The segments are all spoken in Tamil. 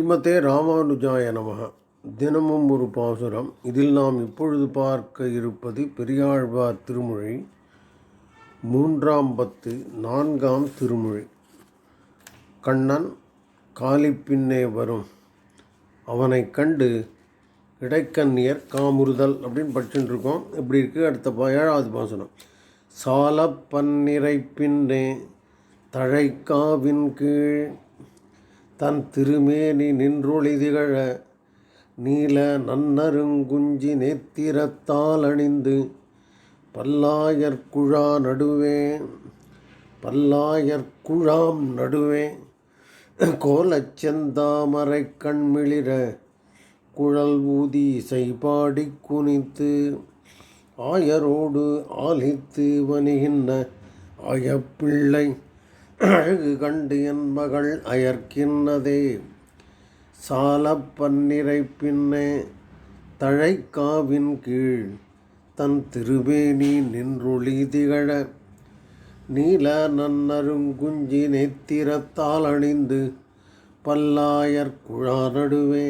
ஸ்ரீமதே ராமானுஜாய நமக. தினமும் ஒரு பாசுரம். இதில் நாம் இப்பொழுது பார்க்க இருப்பது பெரியாழ்வார் திருமொழி மூன்றாம் பத்து நான்காம் திருமொழி. கண்ணன் காலிப்பின்னே வரும். அவனை கண்டு இடைக்கண்ணியர் காமுறுதல் அப்படின்னு படிச்சுட்டு இருக்கோம். இப்படி இருக்குது அடுத்த ஏழாவது பாசுரம். சால பன்னிரை பின்னே தழைக்காவின் கீழ் தன் திருமேனி நின்றொளிதிகழ நீல நன்னருங்குஞ்சி நேத்திரத்தால் அணிந்து பல்லாயர்குழா நடுவே பல்லாயர்குழாம் நடுவே கோலச் செந்தாமரை கண்மிளிர குழல் ஊதி இசை பாடி குனித்து ஆயரோடு ஆலித்து வணிகின்ற ஆயப்பிள்ளை அழகு கண்டு என் மகள் அயர்க்கின்னதே. சாலப்பன்னிரை பின்னே தழைக்காவின் கீழ் தன் திருவேணி நின்றொளி திகழ. நீல நன்னருங்குஞ்சி நேத்திரத்தால் அணிந்து பல்லாயர் குழா நடுவே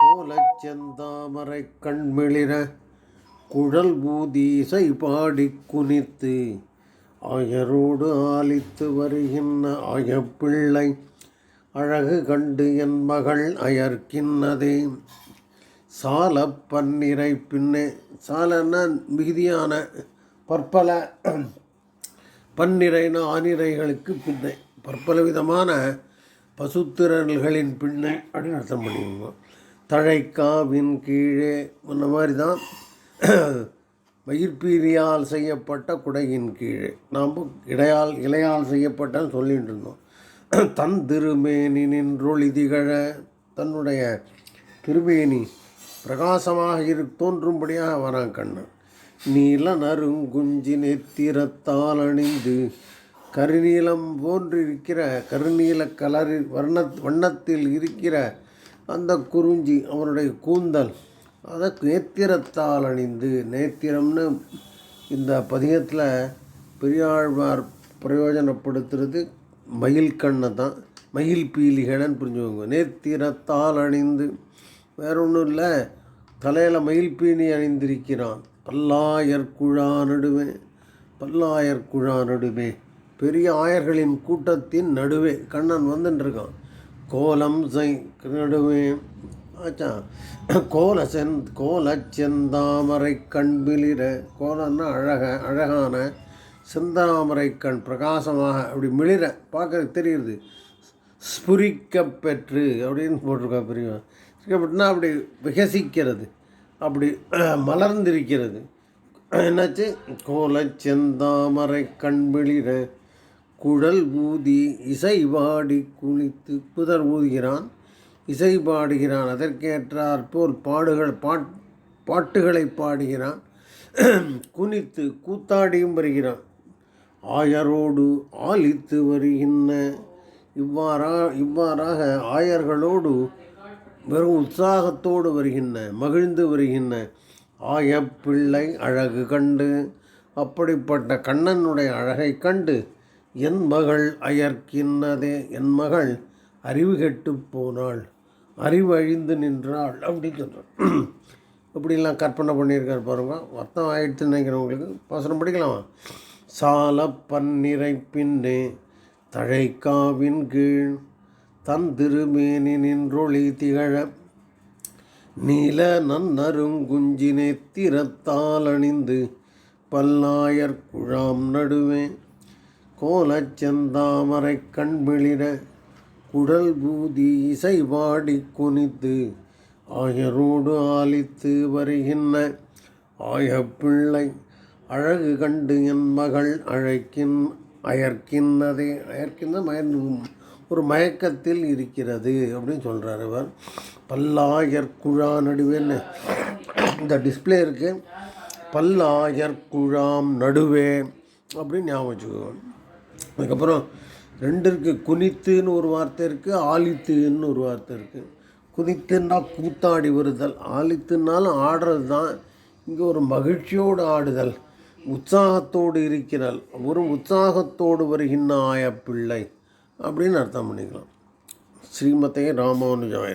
கோலச்செந்தாமரை கண்மிளிர குழல் பூதி இசை பாடி குனித்து ஆயரோடு ஆலித்து வருகின்ற ஆயப்பிள்ளை அழகு கண்டு என் மகள் அயர்க்கின்னதே. சால பன்னிரை பின்னே சாலன்னா மிகுதியான பற்பல பன்னிரைன ஆனிரைகளுக்கு பின்னை பற்பல விதமான பசுத்திரல்களின் பின்னை அப்படின்னு அர்த்தம் பண்ணிக்கோங்க. தழைக்காவின் கீழே அந்த மாதிரி தான் மயிர்பீரியால் செய்யப்பட்ட குடையின் கீழே. நாம் இடையால் இலையால் செய்யப்பட்டன்னு சொல்லிட்டு இருந்தோம். தன் திருமேனி நின்றொளி திகழ தன்னுடைய திருமேனி பிரகாசமாக இரு தோன்றும்படியாக வரான் கண்ணன் நீல நறுங்குஞ்சி நெத்திரத்தால் அணிந்து கருநீலம் போன்றிருக்கிற கருநீல கலரில் வர்ண வண்ணத்தில் இருக்கிற அந்த குறிஞ்சி அவனுடைய கூந்தல் அதை நேத்திரத்தால் அணிந்து நேத்திரம்னு இந்த பதிகத்தில் பெரியாழ்வார் பிரயோஜனப்படுத்துறது மயில் கண்ணை தான். மயில் பீலிகளைன்னு புரிஞ்சுக்கோங்க. நேத்திரத்தால் அணிந்து வேற ஒன்றும் இல்லை தலையில் மயில் பீனி அணிந்திருக்கிறான். பல்லாயர் குழா நடுவே பல்லாயர் குழா நடுவே பெரிய ஆயர்களின் கூட்டத்தின் நடுவே கண்ணன் வந்துட்டுருக்கான் கோலம் சை நடுவே ஆச்சா. கோல செந் கோல செந்தாமரை கண்பிலிர கோலன்னா அழக அழகான செந்தாமரை கண் பிரகாசமாக அப்படி மிளிர பார்க்க தெரியுது. ஸ்புரிக்க பெற்று அப்படின்னு போட்டிருக்கா பெரியவன் ஸ்புரிக்கப்பட்டுனா அப்படி விகசிக்கிறது அப்படி மலர்ந்திருக்கிறது. என்னாச்சு? கோலச்செந்தாமரை கண்பிளிர குழல் ஊதி இசை வாடி குளித்து புதர் ஊதுகிறான். இசை பாடுகிறான் அதற்கேற்றாற்போல் பாடுகள் பாட் பாட்டுகளை பாடுகிறான். குனித்து கூத்தாடியும் வருகிறான். ஆயரோடு ஆலித்து வருகின்ற இவ்வாறா இவ்வாறாக ஆயர்களோடு வெறும் உற்சாகத்தோடு வருகின்ற மகிழ்ந்து வருகின்ற ஆயப்பிள்ளை அழகு கண்டு அப்படிப்பட்ட கண்ணனுடைய அழகை கண்டு என் மகள் அயர்க்கின்னதே என் மகள் அறிவு கெட்டு போனாள். அறிவு அழிந்து நின்றாள் அப்படின்னு சொல்கிறான் இப்படிலாம் கற்பனை பண்ணியிருக்கார் பாருங்க. அர்த்தம் ஆயிடுச்சுன்னு நினைக்கிறவங்களுக்கு பசனம் படிக்கலாமா? சால பன்னிரை பின்னே தழைக்காவின் கீழ் தன் திருமேனி நின்றொளி திகழ நீல நன்னருங்குஞ்சி நேத்திரத்தால் அணிந்து பல்லாயர் குழாம் நடுவே கோலச்செந்தாமரை கண்பிளிர குடல் பூதி இசை வாடி குனித்து ஆயரோடு ஆலித்து வருகின்ற ஆயப்பிள்ளை அழகு கண்டு என் மகள் அழைக்கின் அயர்க்கின்றதே அயர்க்கின்ற மயன் ஒரு மயக்கத்தில் இருக்கிறது அப்படின்னு சொல்கிறார் இவர். பல்லாயர் குழா நடுவேன்னு இந்த டிஸ்பிளே இருக்கு. பல்லாயர் குழாம் நடுவே அப்படின்னு ஞாபகம் வச்சுக்கோங்க. அதுக்கப்புறம் ரெண்டு இருக்குது குனித்துன்னு ஒரு வார்த்தை இருக்குது ஆலித்துன்னு ஒரு வார்த்தை இருக்குது குதித்துன்னா கூத்தாடி வருதல் ஆலித்துனாலும் ஆடுறது தான் இங்கே ஒரு மகிழ்ச்சியோடு ஆடுதல் உற்சாகத்தோடு இருக்கிறாள். ஒரு உற்சாகத்தோடு வருகின்ற ஆய பிள்ளை அப்படின்னு அர்த்தம் பண்ணிக்கலாம். ஸ்ரீமதே ராமானுஜாய